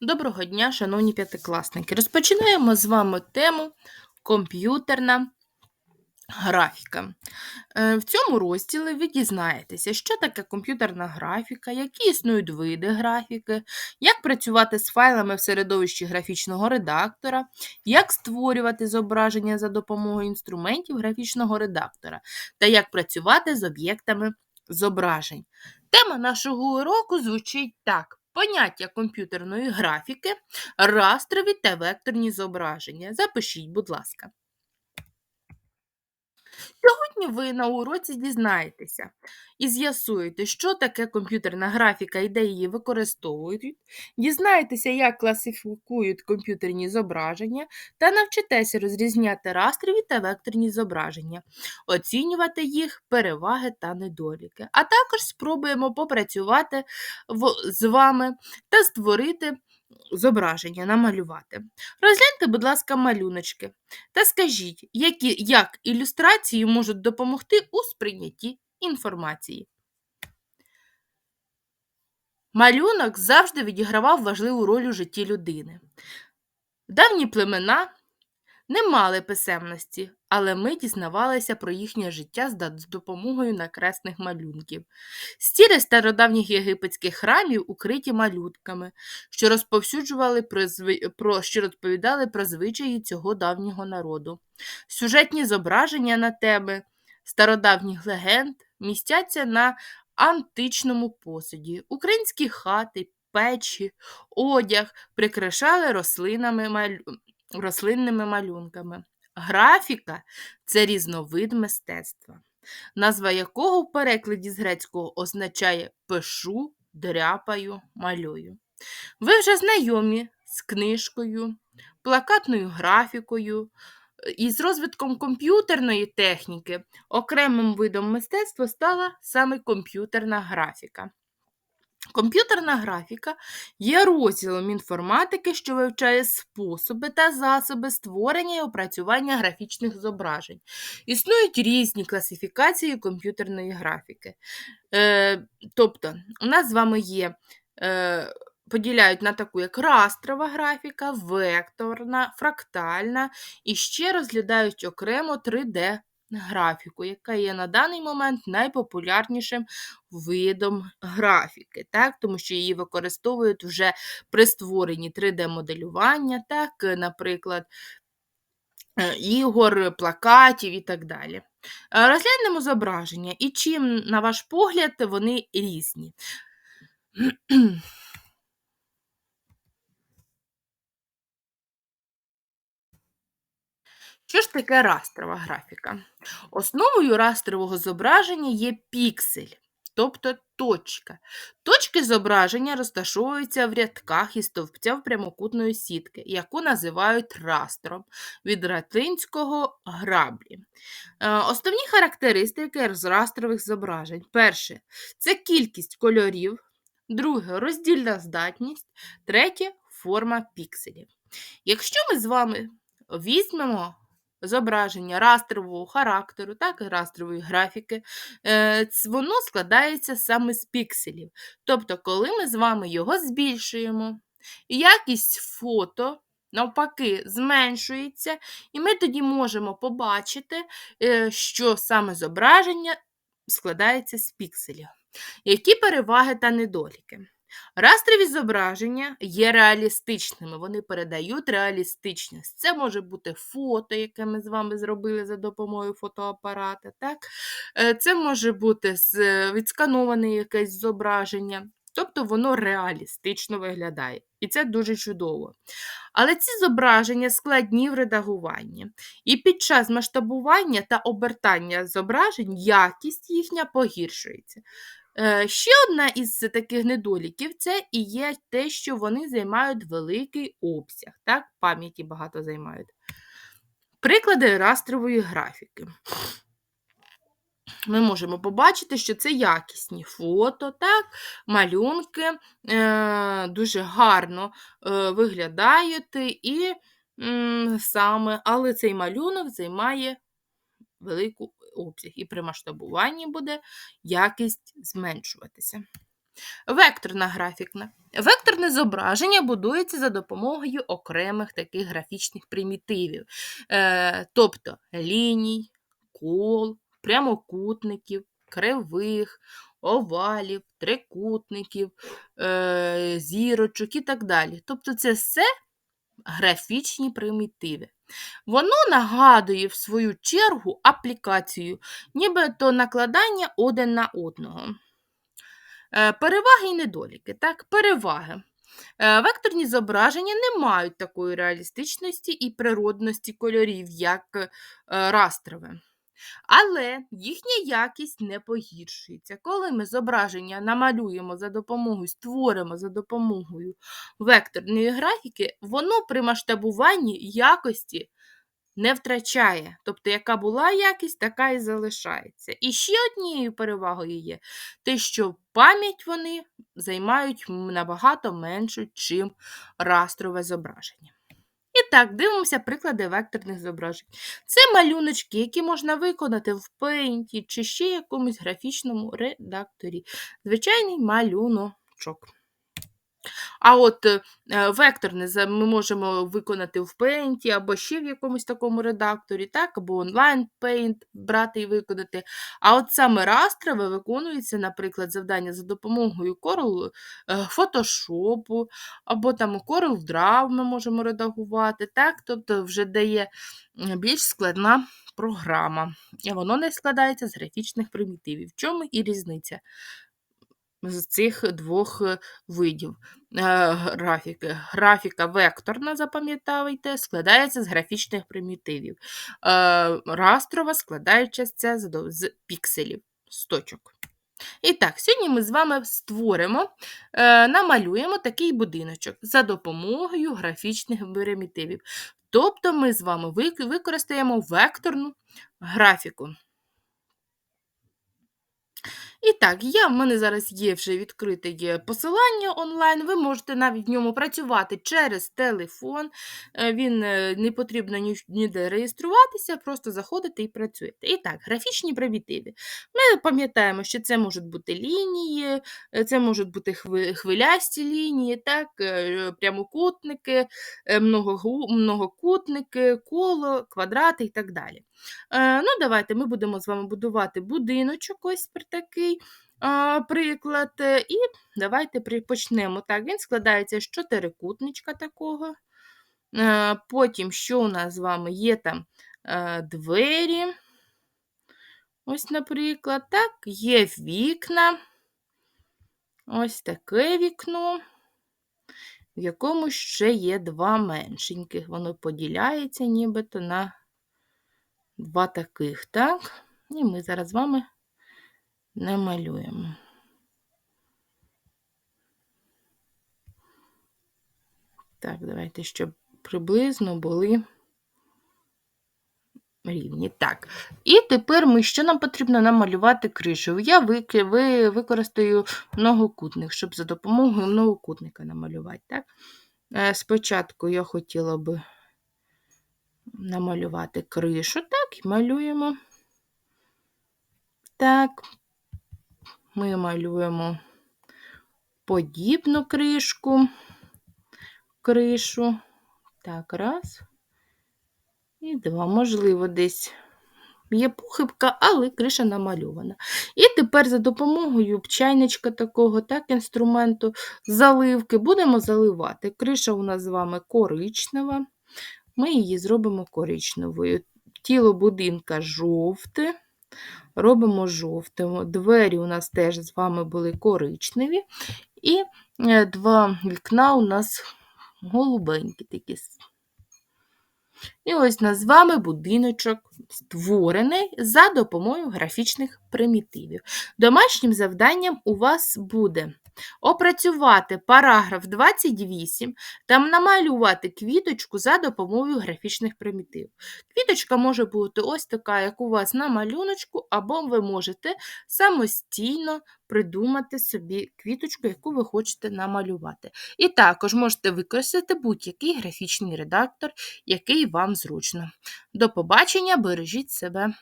Доброго дня, шановні п'ятикласники. Розпочинаємо з вами тему комп'ютерна графіка. Е, В цьому розділі ви дізнаєтеся, що таке комп'ютерна графіка, які існують види графіки, як працювати з файлами в середовищі графічного редактора, як створювати зображення за допомогою інструментів графічного редактора та як працювати з об'єктами зображень. Тема нашого уроку звучить так. Поняття комп'ютерної графіки, растрові та векторні зображення. Запишіть, будь ласка. Сьогодні ви на уроці дізнаєтеся і з'ясуєте, що таке комп'ютерна графіка і де її використовують, дізнаєтеся, як класифікують комп'ютерні зображення, та навчитеся розрізняти растрові та векторні зображення, оцінювати їх переваги та недоліки. А також спробуємо попрацювати з вами та створити зображення, намалювати. Розгляньте, будь ласка, малюночки. Та скажіть, які, як ілюстрації можуть допомогти у сприйнятті інформації. Малюнок завжди відігравав важливу роль у житті людини. Давні племена не мали писемності, але ми дізнавалися про їхнє життя з допомогою накресних малюнків. Стіни стародавніх єгипетських храмів укриті малюнками, що розповсюджували про, про що розповідали про звичаї цього давнього народу. Сюжетні зображення на теми стародавніх легенд містяться на античному посуді. Українські хати, печі, одяг прикрашали рослинами малю... рослинними малюнками. Графіка це різновид мистецтва, назва якого в перекладі з грецького означає пишу, дряпаю, малюю. Ви вже знайомі з книжкою, плакатною графікою, і з розвитком комп'ютерної техніки окремим видом мистецтва стала саме комп'ютерна графіка. Комп'ютерна графіка є розділом інформатики, що вивчає способи та засоби створення і опрацювання графічних зображень. Існують різні класифікації комп'ютерної графіки. Е, тобто, у нас з вами є. Е, Поділяють на таку, як растрова графіка, векторна, фрактальна, і ще розглядають окремо 3D графіку, яка є на даний момент найпопулярнішим видом графіки, так? тому що її використовують вже при створенні 3D-моделювання, так, наприклад, е, ігор, плакатів і так далі. Е, Розглянемо зображення і чим, на ваш погляд, вони різні. Що ж таке растрова графіка? Основою растрового зображення є піксель, тобто точка. Точки зображення розташовуються в рядках і стовпця прямокутної сітки, яку називають растром від латинського граблі. Е, Основні характеристики растрових зображень. Перше це кількість кольорів, друге роздільна здатність, третє форма пікселів. Якщо ми з вами візьмемо зображення растрового характеру, так і растрової графіки, е, воно складається саме з пікселів. Тобто, коли ми з вами його збільшуємо, якість фото навпаки зменшується, і ми тоді можемо побачити, е, що саме зображення складається з пікселів. Які переваги та недоліки? Растрові зображення є реалістичними, вони передають реалістичність. Це може бути фото, яке ми з вами зробили за допомогою фотоапарата. Так? Е, Це може бути відскановане якесь зображення. Тобто воно реалістично виглядає. І це дуже чудово. Але ці зображення складні в редагуванні. І під час масштабування та обертання зображень якість їхня погіршується. Е, Ще одна із таких недоліків це і є те, що вони займають великий обсяг, так, пам'яті багато займають. Приклади растрової графіки. Ми можемо побачити, що це якісні фото, так, малюнки е, дуже гарно е, виглядають, і м, саме, але цей малюнок займає велику обсяг, і при масштабуванні буде якість зменшуватися. Векторна графіка. Векторне зображення будується за допомогою окремих таких графічних примітивів, е, тобто ліній, кол, прямокутників, кривих, овалів, трикутників, е, зірочок і так далі. Тобто це все графічні примітиви. Воно нагадує, в свою чергу, аплікацію, нібито накладання один на одного. Е, Переваги і недоліки. Так? Переваги. Е, Векторні зображення не мають такої реалістичності і природності кольорів, як е, растрове. Але їхня якість не погіршується. Коли ми зображення намалюємо за допомогою, створимо за допомогою векторної графіки, воно при масштабуванні якості не втрачає. Тобто, яка була якість, така і залишається. І ще однією перевагою є те, що пам'ять вони займають набагато меншу, чим растрове зображення. Так, дивимося приклади векторних зображень. Це малюночки, які можна виконати в Paint чи ще якомусь графічному редакторі. Звичайний малюночок. А от е, векторне ми можемо виконати в Paint або ще в якомусь такому редакторі, так, або онлайн Paint брати і виконати. А от саме растрове виконується, наприклад, завдання за допомогою Corel е, Photoshop, або там Corel Draw ми можемо редагувати, так, тобто вже дає більш складна програма. І воно не складається з графічних примітивів. В чому і різниця? З цих двох е, видів е, графіки. Графіка векторна, запам'ятайте, складається з графічних примітивів. Е, Растрова складається з, пікселів, з точок. І так, сьогодні ми з вами створимо, намалюємо такий будиночок за допомогою графічних примітивів. Тобто ми з вами використаємо векторну графіку. Так, я, в мене зараз є вже відкрите є посилання онлайн. Ви можете навіть в ньому працювати через телефон. Е, Він е, не потрібно ні- ніде реєструватися, просто заходите і працюєте. І так, графічні примітиви. Ми пам'ятаємо, що це можуть бути лінії, е, це можуть бути хвилясті лінії, так, прямокутники, многокутники, коло, квадрати і так далі. Е, Ну, давайте ми будемо з вами будувати будиночок, ось такий приклад. Е, І давайте почнемо. Так, він складається з чотирикутничка такого. Е, Потім, що у нас з вами є там е, двері. Ось, наприклад, так, є вікна. Ось таке вікно, в якому ще є два меншеньких. Воно поділяється нібито на два таких, так? І ми зараз з вами намалюємо. Так, давайте, щоб приблизно були рівні. Так. І тепер ми що нам потрібно намалювати кришу. Я використаю многокутник, щоб за допомогою многокутника намалювати. Так? Е, Спочатку я хотіла би намалювати кришу, так, і малюємо. Так, ми малюємо подібну кришку, кришу. Так, раз. І два. Можливо, десь є похибка, але криша намальована. І тепер за допомогою чайничка такого, так, інструменту заливки будемо заливати. Криша у нас з вами коричнева. Ми її зробимо коричневою. Тіло будинка жовте. Робимо жовтим. Двері у нас теж з вами були коричневі. І е, два вікна у нас голубенькі такі. І ось нас з вами будиночок створений за допомогою графічних примітивів. Домашнім завданням у вас буде опрацювати параграф 28 та намалювати квіточку за допомогою графічних примітивів. Квіточка може бути ось така, як у вас на малюночку, або ви можете самостійно придумати собі квіточку, яку ви хочете намалювати. І також можете використати будь-який графічний редактор, який вам зручно. До побачення, бережіть себе!